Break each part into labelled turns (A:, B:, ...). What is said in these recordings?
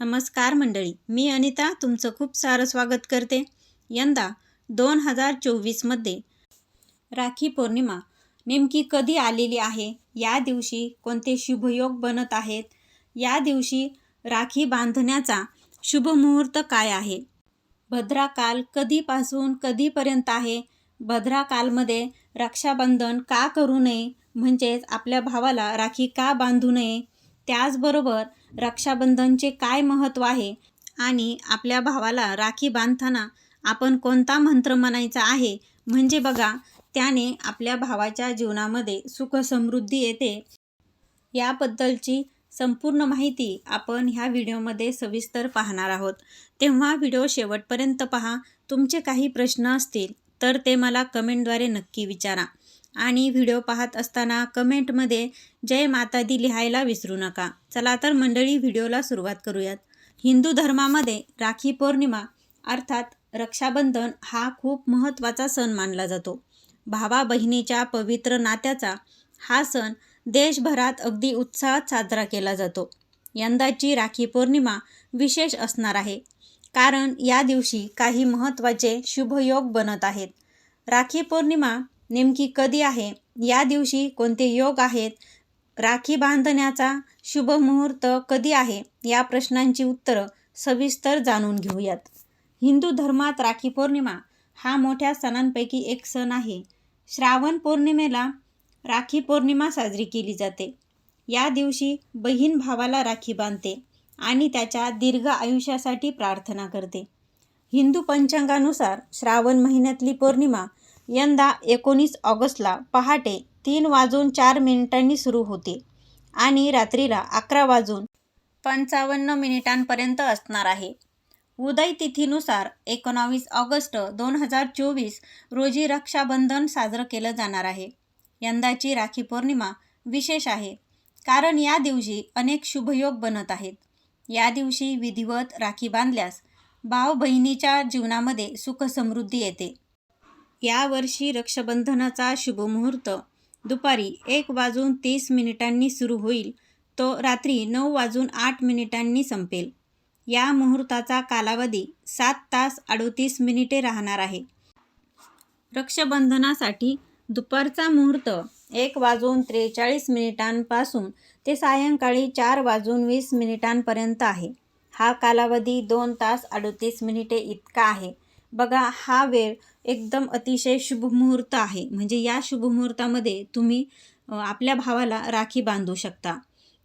A: नमस्कार मंडळी मी अनिता तुमचं खूप सारं स्वागत करते. यंदा दोन हजार चोवीसमध्ये राखी पौर्णिमा नेमकी कधी आलेली आहे? या दिवशी कोणते शुभयोग बनत आहेत? या दिवशी राखी बांधण्याचा शुभ मुहूर्त काय आहे? भद्राकाल कधीपासून कधीपर्यंत आहे? भद्राकालमध्ये रक्षाबंधन का करू नये? म्हणजेच आपल्या भावाला राखी का बांधू नये? त्याचबरोबर रक्षाबंधनचे काय महत्त्व आहे? आणि आपल्या भावाला राखी बांधताना आपण कोणता मंत्र म्हणायचा आहे? म्हणजे बघा त्याने आपल्या भावाच्या जीवनामध्ये सुख समृद्धी येते. याबद्दलची संपूर्ण माहिती आपण ह्या व्हिडिओमध्ये सविस्तर पाहणार आहोत. तेव्हा व्हिडिओ शेवटपर्यंत पहा. तुमचे काही प्रश्न असतील तर ते मला कमेंटद्वारे नक्की विचारा. आणि व्हिडिओ पाहत असताना कमेंटमध्ये जय माता दी लिहायला विसरू नका. चला तर मंडळी व्हिडिओला सुरुवात करूयात. हिंदू धर्मामध्ये राखी पौर्णिमा अर्थात रक्षाबंधन हा खूप महत्त्वाचा सण मानला जातो. भावा बहिणीच्या पवित्र नात्याचा हा सण देशभरात अगदी उत्साहात साजरा केला जातो. यंदाची राखी पौर्णिमा विशेष असणार आहे कारण या दिवशी काही महत्त्वाचे शुभयोग बनत आहेत. राखी पौर्णिमा नेमकी कधी आहे? या दिवशी कोणते योग आहेत? राखी बांधण्याचा शुभ मुहूर्त कधी आहे? या प्रश्नांची उत्तरं सविस्तर जाणून घेऊयात. हिंदू धर्मात राखी पौर्णिमा हा मोठ्या सणांपैकी एक सण आहे. श्रावण पौर्णिमेला राखी पौर्णिमा साजरी केली जाते. या दिवशी बहीण भावाला राखी बांधते आणि त्याच्या दीर्घ आयुष्यासाठी प्रार्थना करते. हिंदू पंचांगानुसार श्रावण महिन्यातली पौर्णिमा यंदा एकोणीस ऑगस्टला पहाटे तीन वाजून चार मिनिटांनी सुरू होते आणि रात्रीला अकरा वाजून पंचावन्न मिनिटांपर्यंत असणार आहे. उदय तिथीनुसार एकोणावीस ऑगस्ट दोन हजार चोवीस रोजी रक्षाबंधन साजरं केलं जाणार आहे. यंदाची राखी पौर्णिमा विशेष आहे कारण या दिवशी अनेक शुभयोग बनत आहेत. या दिवशी विधिवत राखी बांधल्यास भाव बहिणीच्या जीवनामध्ये सुख समृद्धी येते. यावर्षी रक्षाबंधनाचा शुभमुहूर्त. दुपारी एक वाजून तीस मिनिटांनी सुरू होईल. तो रात्री नऊ वाजून आठ मिनिटांनी संपेल. या मुहूर्ताचा कालावधी सात तास अडोतीस मिनिटे राहणार आहे. रक्षाबंधनासाठी दुपारचा मुहूर्त एक वाजून त्रेचाळीस मिनिटांपासून ते सायंकाळी चार वाजून वीस मिनिटांपर्यंत आहे. हा कालावधी दोन तास अडोतीस मिनिटे इतका आहे. बघा हा वेळ एकदम अतिशय शुभमुहूर्त आहे. म्हणजे या शुभमुहूर्तामध्ये तुम्ही आपल्या भावाला राखी बांधू शकता.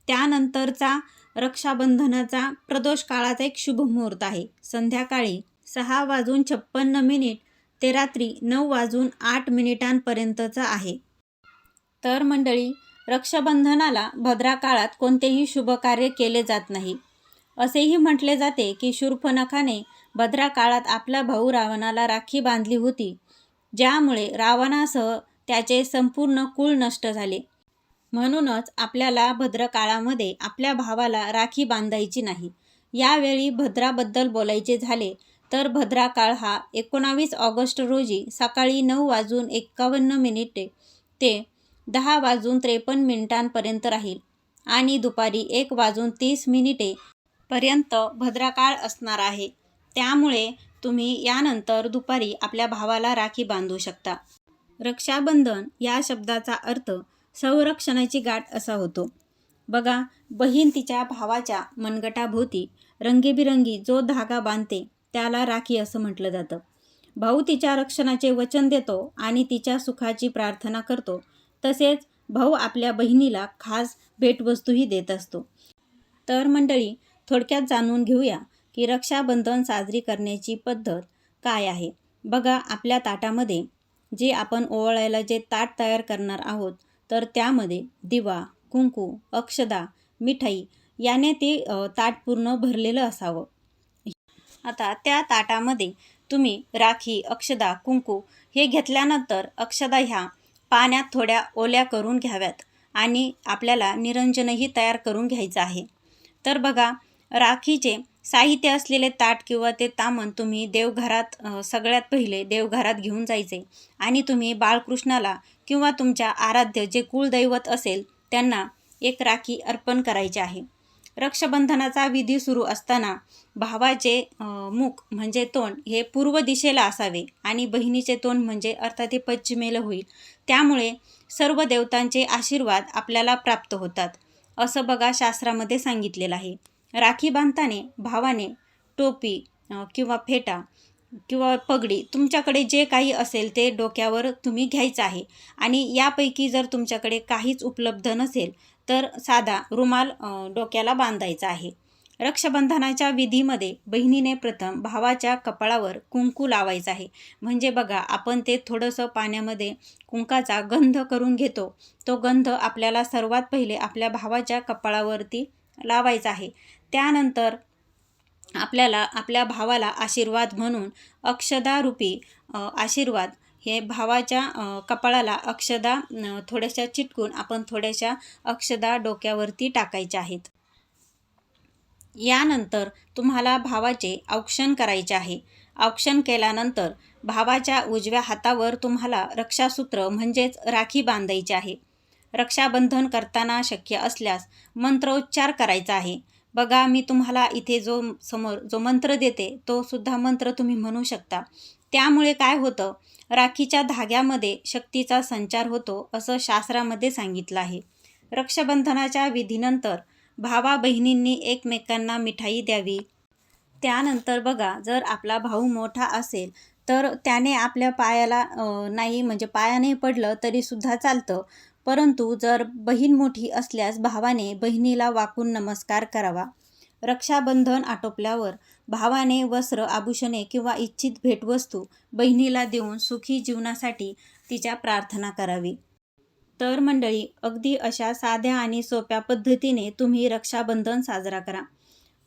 A: त्यानंतरचा रक्षाबंधनाचा प्रदोष काळाचा एक शुभमुहूर्त आहे. संध्याकाळी सहा वाजून छप्पन्न मिनिट ते रात्री नऊ वाजून आठ मिनिटांपर्यंतचा आहे. तर मंडळी रक्षाबंधनाला भद्रा काळात कोणतेही शुभकार्य केले जात नाही. असेही म्हटले जाते की शूर्फनखाने भद्रा काळात आपला भाऊ रावणाला राखी बांधली होती. ज्यामुळे रावणासह त्याचे संपूर्ण कुळ नष्ट झाले. म्हणूनच आपल्याला भद्रकाळामध्ये आपल्या भावाला राखी बांधायची नाही. यावेळी भद्राबद्दल बोलायचे झाले तर भद्राकाळ हा एकोणावीस ऑगस्ट रोजी सकाळी नऊ वाजून एक्कावन्न मिनिटे ते दहा वाजून त्रेपन्न मिनिटांपर्यंत राहील आणि दुपारी एक वाजून तीस मिनिटे पर्यंत भद्राकाळ असणार आहे. त्यामुळे तुम्ही यानंतर दुपारी आपल्या भावाला राखी बांधू शकता. रक्षाबंधन या शब्दाचा अर्थ संरक्षणाची गाठ असा होतो. बघा बहीण तिच्या भावाच्या मनगटाभोवती रंगीबिरंगी जो धागा बांधते त्याला राखी असं म्हटलं जातं. भाऊ तिच्या रक्षणाचे वचन देतो आणि तिच्या सुखाची प्रार्थना करतो. तसेच भाऊ आपल्या बहिणीला खास भेटवस्तूही देत असतो. तर मंडळी थोडक्यात जाणून घेऊया की रक्षाबंधन साजरी करण्याची पद्धत काय आहे? बघा आपल्या ताटामध्ये जे आपण ओवाळायला जे ताट तयार करणार आहोत तर त्यामध्ये दिवा कुंकू अक्षदा मिठाई याने ते ताट पूर्ण भरलेलं असावं. आता त्या ताटामध्ये तुम्ही राखी अक्षदा कुंकू हे घेतल्यानंतर अक्षदा ह्या पाण्यात थोड्या ओल्या करून घ्याव्यात आणि आपल्याला निरंजनही तयार करून घ्यायचं आहे. तर बघा राखीचे साहित्य असलेले ताट किंवा ते तामण तुम्ही देवघरात सगळ्यात पहिले देवघरात घेऊन जायचे. आणि तुम्ही बाळकृष्णाला किंवा तुमच्या आराध्य जे कुलदैवत असेल त्यांना एक राखी अर्पण करायचे आहे. रक्षाबंधनाचा विधी सुरू असताना भावाचे मुख म्हणजे तोंड हे पूर्व दिशेला असावे आणि बहिणीचे तोंड म्हणजे अर्थात हे पश्चिमेला होईल. त्यामुळे सर्व देवतांचे आशीर्वाद आपल्याला प्राप्त होतात असं बघा शास्त्रामध्ये सांगितलेलं आहे. राखी बांधताने भावाने टोपी किंवा फेटा किंवा पगडी तुमच्याकडे जे काही असेल ते डोक्यावर तुम्ही घ्यायचं आहे. आणि यापैकी जर तुमच्याकडे काहीच उपलब्ध नसेल तर साधा रुमाल डोक्याला बांधायचा आहे. रक्षाबंधनाच्या विधीमध्ये बहिणीने प्रथम भावाच्या कपाळावर कुंकू लावायचं आहे. म्हणजे बघा आपण ते थोडंसं पाण्यामध्ये कुंकाचा गंध करून घेतो. तो गंध आपल्याला सर्वात पहिले आपल्या भावाच्या कपाळावरती लावायचा आहे. त्यानंतर आपल्याला आपल्या भावाला आशीर्वाद म्हणून अक्षदारूपी आशीर्वाद हे भावाच्या कपाळाला अक्षदा थोड्याशा चिटकून आपण थोड्याशा अक्षदा डोक्यावरती टाकायच्या आहेत. यानंतर तुम्हाला भावाचे औक्षण करायचे आहे. औक्षण केल्यानंतर भावाच्या उजव्या हातावर तुम्हाला रक्षासूत्र म्हणजेच राखी बांधायची आहे. रक्षाबंधन करताना शक्य असल्यास मंत्रोच्चार करायचा आहे. बघा मी तुम्हाला इथे जो समोर जो मंत्र देते तो सुद्धा मंत्र तुम्ही म्हणू शकता. त्यामुळे काय होतं? राखीच्या धाग्यामध्ये शक्तीचा संचार होतो असं शास्त्रामध्ये सांगितलं आहे. रक्षाबंधनाच्या विधीनंतर भावा बहिणींनी एकमेकांना मिठाई द्यावी. त्यानंतर बघा जर आपला भाऊ मोठा असेल तर त्याने आपल्या पायाला नाही म्हणजे पायाने पडलं तरीसुद्धा चालतं. परंतु जर बहीण मोठी असल्यास भावाने बहिणीला वाकून नमस्कार करावा. रक्षाबंधन आटोपल्यावर भावाने वस्त्र आभूषणे किंवा इच्छित भेटवस्तू बहिणीला देऊन सुखी जीवनासाठी तिच्या प्रार्थना करावी. तर मंडळी अगदी अशा साध्या आणि सोप्या पद्धतीने तुम्ही रक्षाबंधन साजरा करा.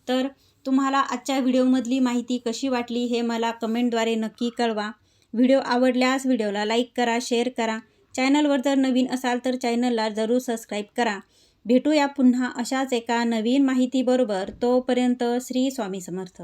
A: तर तुम्हाला आजच्या व्हिडिओमधली माहिती कशी वाटली हे मला कमेंटद्वारे नक्की कळवा. व्हिडिओ आवडल्यास व्हिडिओला लाईक करा शेअर करा. चॅनलवर जर नवीन असाल तर चॅनलला जरूर सबस्क्राईब करा. भेटूया पुन्हा अशाच एका नवीन माहितीबरोबर. तोपर्यंत श्री स्वामी समर्थ.